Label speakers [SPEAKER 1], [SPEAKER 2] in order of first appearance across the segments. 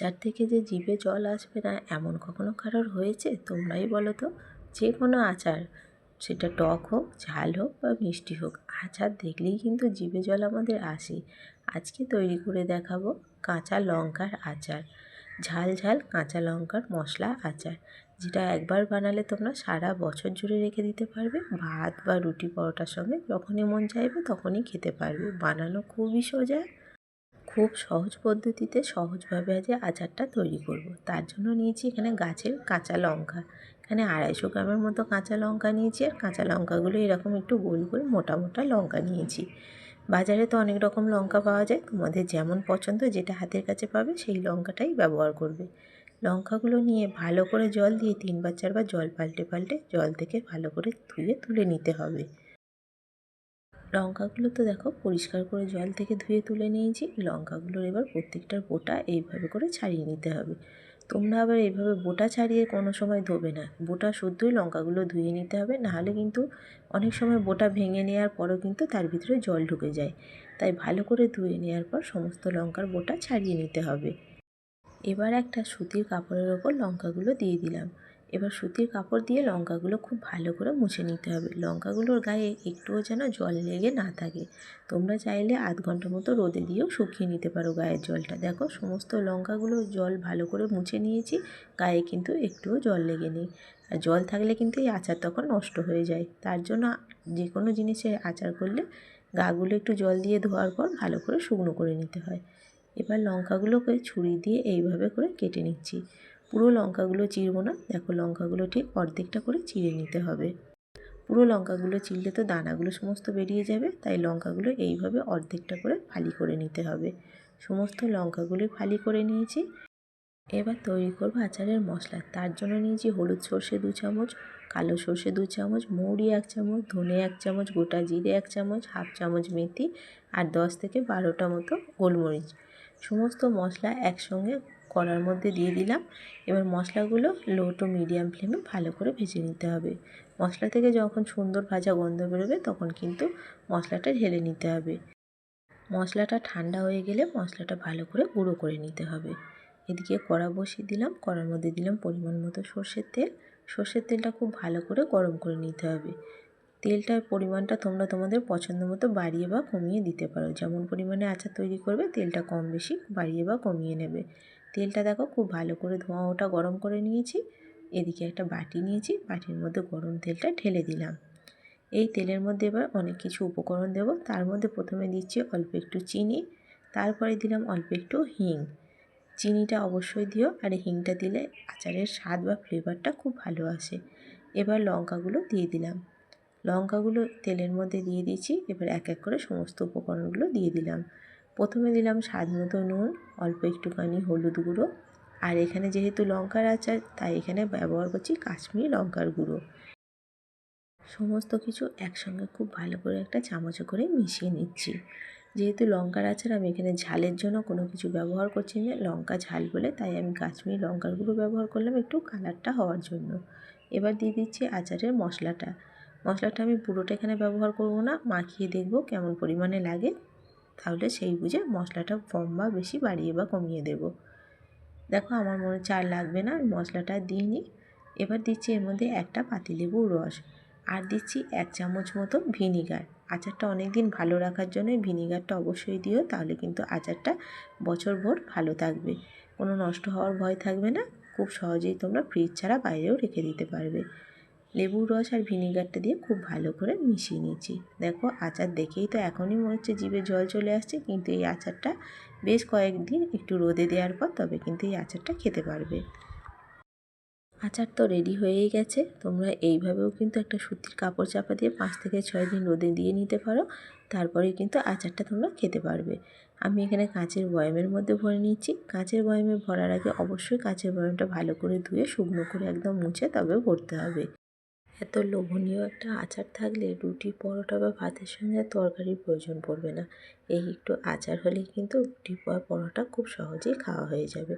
[SPEAKER 1] আচার থেকে যে জিভে জল আসবে না, এমন কখনো কারোর হয়েছে? তোমরাই বলো তো, যে কোনো আচার। সেটা টক হোক, ঝাল হোক বা মিষ্টি হোক, আচার দেখলেই কিন্তু জিভে জল আমাদের আসে। আজকে তৈরি করে দেখাবো কাঁচা লঙ্কার আচার। ঝাল ঝাল কাঁচা লঙ্কার মশলা আচার, যেটা একবার বানালে তোমরা সারা বছর জুড়ে রেখে দিতে পারবে। ভাত বা রুটি পরোটার সঙ্গে যখনই মন চাইবে তখনই খেতে পারবে। বানানো খুবই সোজা খুব সহজ পদ্ধতিতে সহজভাবে আজ আচারটা তৈরি করব। তার জন্য নিয়েছি এখানে গাছের কাঁচা লঙ্কা। এখানে আড়াইশো গ্রামের মতো কাঁচা লঙ্কা নিয়েছি আর কাঁচা লঙ্কাগুলো এরকম একটু গোল গোল মোটা মোটা লঙ্কা নিয়েছি। বাজারে তো অনেক রকম লঙ্কা পাওয়া যায়। তোমাদের যেমন পছন্দ যেটা হাতের কাছে পাবে সেই লঙ্কাটাই ব্যবহার করবে। লঙ্কাগুলো নিয়ে ভালো করে জল দিয়ে তিনবার চারবার জল পাল্টে পাল্টে জল থেকে ভালো করে ধুয়ে তুলে নিতে হবে। লঙ্কাগুলো তো দেখো পরিষ্কার করে জল থেকে ধুয়ে তুলে নিয়েছি। লঙ্কাগুলোর এবার প্রত্যেকটার বোটা এইভাবে করে ছাড়িয়ে নিতে হবে। তোমরা আবার এইভাবে বোটা ছাড়িয়ে কোনো সময় ধোবে না। বোটা শুদ্ধই লঙ্কাগুলো ধুয়ে নিতে হবে, নাহলে কিন্তু অনেক সময় বোটা ভেঙে নেওয়ার পরও কিন্তু তার ভিতরে জল ঢুকে যায়। তাই ভালো করে ধুয়ে নেওয়ার পর সমস্ত লঙ্কার বোটা ছাড়িয়ে নিতে হবে। এবার একটা সুতির কাপড়ের ওপর লঙ্কাগুলো দিয়ে দিলাম। এবার সুতির কাপড় দিয়ে লঙ্কাগুলো খুব ভালো করে মুছে নিতে হবে। লঙ্কাগুলোর গায়ে একটুও যেন জল লেগে না থাকে। তোমরা চাইলে আধ ঘণ্টা মতো রোদে দিয়েও শুকিয়ে নিতে পারো গায়ের জলটা। দেখো, সমস্ত লঙ্কাগুলো জল ভালো করে মুছে নিয়েছি, গায়ে কিন্তু একটুও জল লেগে নেই। আর জল থাকলে কিন্তু এই আচার তখন নষ্ট হয়ে যায়। তার জন্য যে কোনো জিনিসের আচার করলে গাগুলো একটু জল দিয়ে ধোয়ার পর ভালো করে শুকনো করে নিতে হয়। এবার লঙ্কাগুলোকে ছুরি দিয়ে এইভাবে করে কেটে নিচ্ছি। পুরো লঙ্কাগুলো চিরবো না। দেখো লঙ্কাগুলো ঠিক অর্ধেকটা করে চিড়ে নিতে হবে। পুরো লঙ্কাগুলো চিরলে তো দানাগুলো সমস্ত বেরিয়ে যাবে, তাই লঙ্কাগুলো এইভাবে অর্ধেকটা করে ফালি করে নিতে হবে। সমস্ত লঙ্কাগুলো ফালি করে নিয়েছি। এবার তৈরি করব আচারের মশলা। তার জন্য নিয়েছি হলুদ সর্ষে দু চামচ, কালো সর্ষে দু চামচ, মৌরি এক চামচ, ধনে এক চামচ, গোটা জিরে এক চামচ, হাফ চামচ মেথি, আর দশ থেকে বারোটা মতো গোলমরিচ। সমস্ত মশলা একসঙ্গে কড়ার মধ্যে দিয়ে দিলাম। এবার মশলাগুলো লো টু মিডিয়াম ফ্লেমে ভালো করে ভেজে নিতে হবে। মশলা থেকে যখন সুন্দর ভাজা গন্ধ বেরোবে, তখন কিন্তু মশলাটা ঢেলে নিতে হবে। মশলাটা ঠান্ডা হয়ে গেলে মশলাটা ভালো করে গুঁড়ো করে নিতে হবে। এদিকে কড়া বসিয়ে দিলাম। কড়ার মধ্যে দিলাম পরিমাণ মতো সর্ষের তেল। সর্ষের তেলটা খুব ভালো করে গরম করে নিতে হবে। তেলটার পরিমাণটা তোমরা তোমাদের পছন্দ মতো বাড়িয়ে বা কমিয়ে দিতে পারো। যেমন পরিমাণে আচার তৈরি করবে, তেলটা কম বেশি বাড়িয়ে বা কমিয়ে নেবে। তেলটা দেখো খুব ভালো করে ধোঁয়া ওটা গরম করে নিয়েছি। এদিকে একটা বাটি নিয়েছি, বাটির মধ্যে গরম তেলটা ঢেলে দিলাম। এই তেলের মধ্যে এবার অনেক কিছু উপকরণ দেব। তার মধ্যে প্রথমে দিচ্ছি অল্প একটু চিনি, তারপরে দিলাম অল্প একটু হিং। চিনিটা অবশ্যই দিও, আর হিংটা দিলে আচারের স্বাদ বা ফ্লেভারটা খুব ভালো আসে। এবার লঙ্কাগুলো দিয়ে দিলাম। লঙ্কাগুলো তেলের মধ্যে দিয়ে দিয়েছি, এবার এক এক করে সমস্ত উপকরণগুলো দিয়ে দিলাম। প্রথমে দিলাম স্বাদ মতো নুন, অল্প একটুখানি হলুদ গুঁড়ো। আর এখানে যেহেতু লঙ্কার আচার, তাই এখানে ব্যবহার করছি কাশ্মীরি লঙ্কার গুঁড়ো। সমস্ত কিছু একসঙ্গে খুব ভালো করে একটা চামচে করে মিশিয়ে নিচ্ছি। যেহেতু লঙ্কার আচার, আমি এখানে ঝালের জন্য কোনো কিছু ব্যবহার করছি না। লঙ্কা ঝাল বলে, তাই আমি কাশ্মীরি লঙ্কার গুঁড়ো ব্যবহার করলাম একটু কালারটা হওয়ার জন্য। এবার দিয়ে দিচ্ছি আচারের মশলাটা। মশলাটা আমি পুরোটা এখানে ব্যবহার করব না, মাখিয়ে দেখব কেমন পরিমাণে লাগে। তাহলে সেই বুঝে মশলাটা কম বা বেশি বাড়িয়ে বা কমিয়ে দেব। দেখো আমার মনে চার লাগবে না, মশলাটা দিইনি এবার দিচ্ছি এর মধ্যে একটা পাতিলেবুর রস আর দিচ্ছি এক চামচ মতো ভিনিগার। আচারটা অনেক দিন ভালো রাখার জন্য ভিনিগারটা অবশ্যই দিও, তাহলে কিন্তু আচারটা বছরভর ভালো থাকবে। কোনো নষ্ট হওয়ার ভয় থাকবে না, খুব সহজেই তোমরা ফ্রিজ ছাড়া বাইরেও রেখে দিতে পারবে। লেবুর রস আর ভিনিগারটা দিয়ে খুব ভালো করে মিশিয়ে নিয়েছি। দেখো আচার দেখেই তো এখনই মনে হচ্ছে জিভে জল চলে আসছে, কিন্তু এই আচারটা বেশ কয়েকদিন একটু রোদে দেওয়ার পর তবে কিন্তু এই আচারটা খেতে পারবে। আচার তো রেডি হয়েই গেছে, তোমরা এইভাবেও কিন্তু একটা সুতির কাপড় চাপা দিয়ে পাঁচ থেকে ছয় দিন রোদে দিয়ে নিতে পারো, তারপরে কিন্তু আচারটা তোমরা খেতে পারবে। আমি এখানে কাঁচের বয়ামের মধ্যে ভরে নিচ্ছি কাঁচের বয়ামে ভরার আগে অবশ্যই কাঁচের বয়ামটা ভালো করে ধুয়ে শুকনো করে একদম মুছে তবে ভরতে হবে। এত লোভনীয় একটা আচার থাকলে রুটি, পরোটা বা ভাতের সঙ্গে তরকারির প্রয়োজন পড়বে না। এই একটু আচার হলেই কিন্তু রুটি পরোটা খুব সহজেই খাওয়া হয়ে যাবে।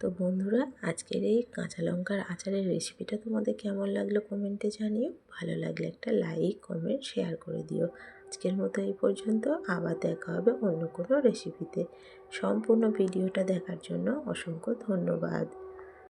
[SPEAKER 1] তো বন্ধুরা, আজকের এই কাঁচা লঙ্কার আচারের রেসিপিটা তোমাদের কেমন লাগল কমেন্টে জানিও। ভালো লাগলে একটা লাইক, কমেন্ট, শেয়ার করে দিও। আজকের মতো এই পর্যন্ত। আবার দেখা হবে অন্য কোনো রেসিপিতে। সম্পূর্ণ ভিডিওটা দেখার জন্য অসংখ্য ধন্যবাদ।